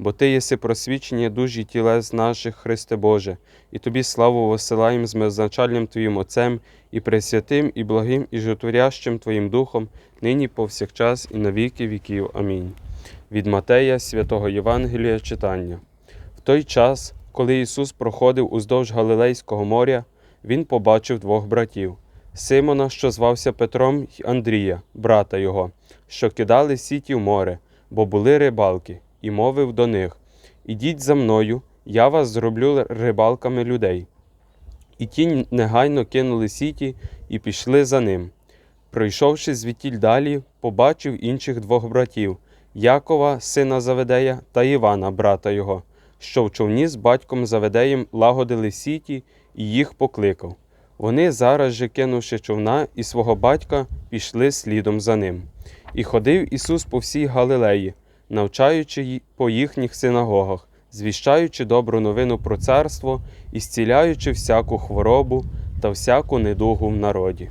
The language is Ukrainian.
Бо Ти єси просвічення дужі тілес наших, Христе Боже, і Тобі славу висилаєм з беззначальним Твоїм Отцем, і пресвятим, і благим, і житворящим Твоїм Духом, нині повсякчас і на віки віків. Амінь. Від Матея, святого Євангелія читання. В той час, коли Ісус проходив уздовж Галилейського моря, Він побачив двох братів Симона, що звався Петром, й Андрія, брата його, що кидали сіті в море, бо були рибалки, і мовив до них Ідіть за мною, я вас зроблю рибалками людей. І ті негайно кинули сіті і пішли за ним. Пройшовши звідтіль далі, побачив інших двох братів Якова, сина Заведея, та Івана, брата його, що в човні з батьком Заведеєм лагодили сіті і їх покликав. Вони зараз же, кинувши човна і свого батька, пішли слідом за ним. І ходив Ісус по всій Галилеї, навчаючи по їхніх синагогах, звіщаючи добру новину про царство і зціляючи всяку хворобу та всяку недугу в народі.